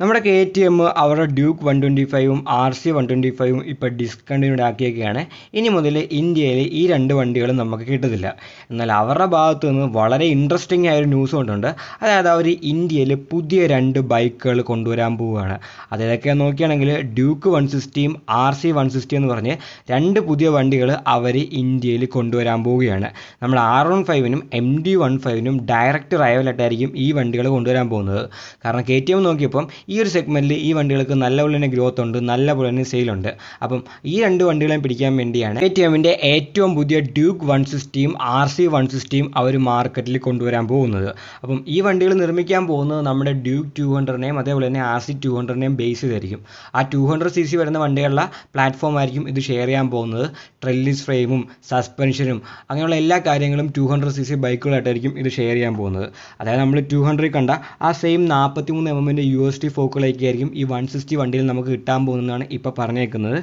നമ്മുടെ K T M അവരുടെ Duke one twenty ഫൈവും ആർ സി വൺ ട്വന്റി ഫൈവും ഇപ്പോൾ ഡിസ്കണ്ടിന്യൂഡ് ആക്കിയൊക്കെയാണ് ഇനി മുതൽ ഇന്ത്യയിൽ ഈ രണ്ട് വണ്ടികളും നമുക്ക് കിട്ടത്തില്ല. എന്നാൽ അവരുടെ ഭാഗത്തു നിന്ന് വളരെ ഇൻട്രസ്റ്റിംഗ് ആയൊരു ന്യൂസ് കൊണ്ടുണ്ട്. അതായത് അവർ ഇന്ത്യയിൽ പുതിയ രണ്ട് ബൈക്കുകൾ കൊണ്ടുവരാൻ പോവുകയാണ്. അതേതൊക്കെ നോക്കുകയാണെങ്കിൽ ഡ്യൂക്ക് വൺ സിക്സ്റ്റിയും ആർ സി വൺ സിക്സ്റ്റി എന്ന് പറഞ്ഞ് രണ്ട് പുതിയ വണ്ടികൾ അവർ ഇന്ത്യയിൽ കൊണ്ടുവരാൻ പോവുകയാണ്. നമ്മൾ ആർ വൺ ഫൈവിനും എം ഡി വൺ ഫൈവിനും ഡയറക്റ്റ് റൈവലായിട്ടായിരിക്കും ഈ വണ്ടികൾ കൊണ്ടുവരാൻ പോകുന്നത്. കാരണം കെ ടി എം നോക്കിയപ്പം ഈ ഒരു സെഗ്മെന്റിൽ ഈ വണ്ടികൾക്ക് നല്ലപോലെ തന്നെ ഗ്രോത്ത് ഉണ്ട് നല്ലപോലെ തന്നെ സെയിലുണ്ട് അപ്പം ഈ രണ്ട് വണ്ടികളെയും പിടിക്കാൻ വേണ്ടിയാണ് കെ ടി എമ്മിന്റെ ഏറ്റവും പുതിയ ഡ്യൂക്ക് വൺ സിക്സ്റ്റിയും ആർ സി വൺ സിക്സ്റ്റിയും അവർ മാർക്കറ്റിൽ കൊണ്ടുവരാൻ പോകുന്നത്. അപ്പം ഈ വണ്ടികൾ നിർമ്മിക്കാൻ പോകുന്നത് നമ്മുടെ ഡ്യൂക്ക് ടു ഹൺഡ്രഡിനെയും അതേപോലെ തന്നെ ആർ സി ടു ഹൺഡ്രഡിനെയും ബേസ് ചെയ്തായിരിക്കും. ആ ടു ഹൺഡ്രഡ് സി സി വരുന്ന വണ്ടികളുടെ പ്ലാറ്റ്ഫോം ആയിരിക്കും ഇത് ഷെയർ ചെയ്യാൻ പോകുന്നത്. ട്രെല്ലിസ് ഫ്രെയിമും സസ്പെൻഷനും അങ്ങനെയുള്ള എല്ലാ കാര്യങ്ങളും ടു ഹൺഡ്രഡ് സി സി ബൈക്കുകളായിട്ടായിരിക്കും ഇത് ഷെയർ ചെയ്യാൻ പോകുന്നത്. അതായത് നമ്മൾ ടു ഹൺഡ്രഡ് കണ്ട ആ സെയിം നാൽപ്പത്തി മൂന്ന് എം എമ്മിന്റെ യു എസ് ടി ഫോക്കുകളൊക്കെ ആയിരിക്കും ഈ വൺ സിക്സ്റ്റി വണ്ടിയിൽ നമുക്ക് കിട്ടാൻ പോകുന്നതാണ് ഇപ്പോൾ പറഞ്ഞേക്കുന്നത്.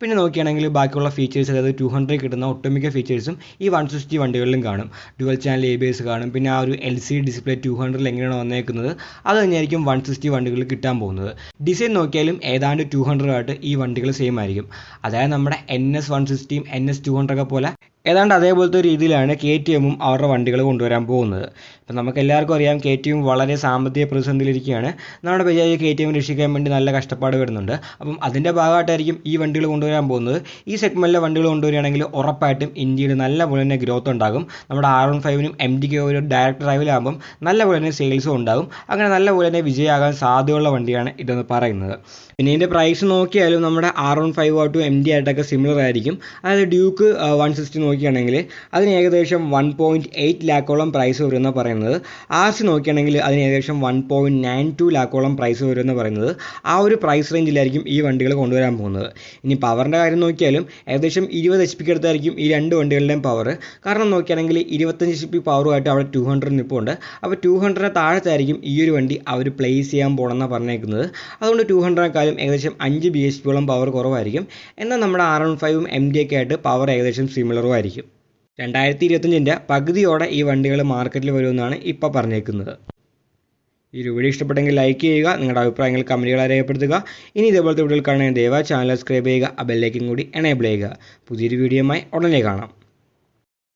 പിന്നെ നോക്കുകയാണെങ്കിൽ ബാക്കിയുള്ള ഫീച്ചേഴ്സ് അതായത് ടു ഹൺഡ്രഡ് കിട്ടുന്ന ഒട്ടുമിക്ക ഫീച്ചേഴ്സും ഈ വൺ സിക്സ്റ്റി വണ്ടികളിലും കാണും. Dual channel A B S കാണും. പിന്നെ ആ ഒരു എൽ സി ഡിസ്പ്ലേ ടു ഹൺഡ്രഡിൽ എങ്ങനെയാണ് വന്നേക്കുന്നത് അത് തന്നെയായിരിക്കും വൺ സിക്സ്റ്റി വണ്ടികളിൽ കിട്ടാൻ പോകുന്നത്. ഡിസൈൻ നോക്കിയാലും ഏതാണ്ട് ടു ഹൺഡ്രഡ് ആയിട്ട് ഈ വണ്ടികൾ സെയിം ആയിരിക്കും. അതായത് നമ്മുടെ എൻ എസ് വൺ സിക്സ്റ്റിയും എൻ എസ് ടു ഹൺഡ്രഡ് പോലെ ഏതാണ്ട് അതേപോലത്തെ ഒരു രീതിയിലാണ് കെ ടി എമ്മും അവരുടെ വണ്ടികൾ കൊണ്ടുവരാൻ പോകുന്നത്. ഇപ്പം നമുക്ക് എല്ലാവർക്കും അറിയാം കെ ടി എം വളരെ സാമ്പത്തിക പ്രതിസന്ധിയിലിരിക്കുകയാണ്. നമ്മുടെ ബജാജ് കെ ടി എം രക്ഷിക്കാൻ വേണ്ടി നല്ല കഷ്ടപ്പാട് വരുന്നുണ്ട്. അപ്പം അതിന്റെ ഭാഗമായിട്ടായിരിക്കും ഈ വണ്ടികൾ കൊണ്ടുവരാൻ പോകുന്നത്. ഈ സെഗ്മെന്റിലെ വണ്ടികൾ കൊണ്ടുവരികയാണെങ്കിൽ ഉറപ്പായിട്ടും ഇന്ത്യയിൽ നല്ല പോലെ തന്നെ ഗ്രോത്ത് ഉണ്ടാകും. നമ്മുടെ ആർ വൺ ഫൈവിനും എം ഡിക്ക് ഒരു ഡയറക്റ്റ് ഡ്രൈവിലാകുമ്പം നല്ല പോലെ തന്നെ സെയിൽസും ഉണ്ടാകും. അങ്ങനെ നല്ല പോലെ തന്നെ വിജയമാകാൻ സാധ്യതയുള്ള വണ്ടിയാണ് ഇതെന്ന് പറയുന്നത്. പിന്നെ ഇതിന്റെ പ്രൈസ് നോക്കിയാലും നമ്മുടെ R one five to M D ആയിട്ടൊക്കെ സിമിലർ ആയിരിക്കും. അതായത് ഡ്യൂക്ക് വൺ സിക്സ്റ്റി നോക്കുകയാണെങ്കിൽ അതിന് ഏകദേശം വൺ പോയിന്റ് എയ്റ്റ് ലാക്കോളം പ്രൈസ് വരുമെന്ന് പറയുന്നത്. ആർ സി നോക്കുകയാണെങ്കിൽ അതിന് ഏകദേശം വൺ പോയിന്റ് നയൻ ടു ലാക്കോളം പ്രൈസ് വരുമെന്ന് പറയുന്നത്. ആ ഒരു പ്രൈസ് റേഞ്ചിലായിരിക്കും ഈ വണ്ടികൾ കൊണ്ടുവരാൻ പോകുന്നത്. ഇനി പവറിന്റെ കാര്യം നോക്കിയാലും ഏകദേശം ഇരുപത് എച്ച് പിക്ക് അടുത്തായിരിക്കും ഈ രണ്ട് വണ്ടികളുടെയും പവർ കാരണം നോക്കുകയാണെങ്കിൽ ഇരുപത്തഞ്ച് എച്ച് പി പവറുമായിട്ട് അവിടെ ടു ഹൺഡ്രഡ് നിൽപ്പുണ്ട് അപ്പോൾ ടു ഹൺഡ്രഡിന് താഴത്തായിരിക്കും ഈ ഒരു വണ്ടി അവർ പ്ലേസ് ചെയ്യാൻ പോകണമെന്നാണ് പറഞ്ഞേക്കുന്നത്. അതുകൊണ്ട് ടു ഹൺഡ്രഡിനെക്കാളും ഏകദേശം അഞ്ച് ബി എച്ച് പിയോളം പവർ കുറവായിരിക്കും. എന്നാൽ നമ്മുടെ ആർ വൺ ഫൈവും എം ഡി ഒക്കെ ആയിട്ട് പവർ ഏകദേശം സിമിലറും ആയിരിക്കും. രണ്ടായിരത്തി ഇരുപത്തഞ്ചിന്റെ പകുതിയോടെ ഈ വണ്ടികൾ മാർക്കറ്റിൽ വരുമെന്നാണ് ഇപ്പോൾ പറഞ്ഞേക്കുന്നത്. ഈ വീഡിയോ ഇഷ്ടപ്പെട്ടെങ്കിൽ ലൈക്ക് ചെയ്യുക നിങ്ങളുടെ അഭിപ്രായങ്ങൾ കമന്റുകളെ രേഖപ്പെടുത്തുക ഇനി ഇതേപോലത്തെ വീഡിയോകൾ കാണാൻ ദയവായി ചാനൽ സബ്സ്ക്രൈബ് ചെയ്യുക ആ ബെല്ലൈക്കും കൂടി എനേബിൾ ചെയ്യുക. പുതിയൊരു വീഡിയോയുമായി ഉടനെ കാണാം.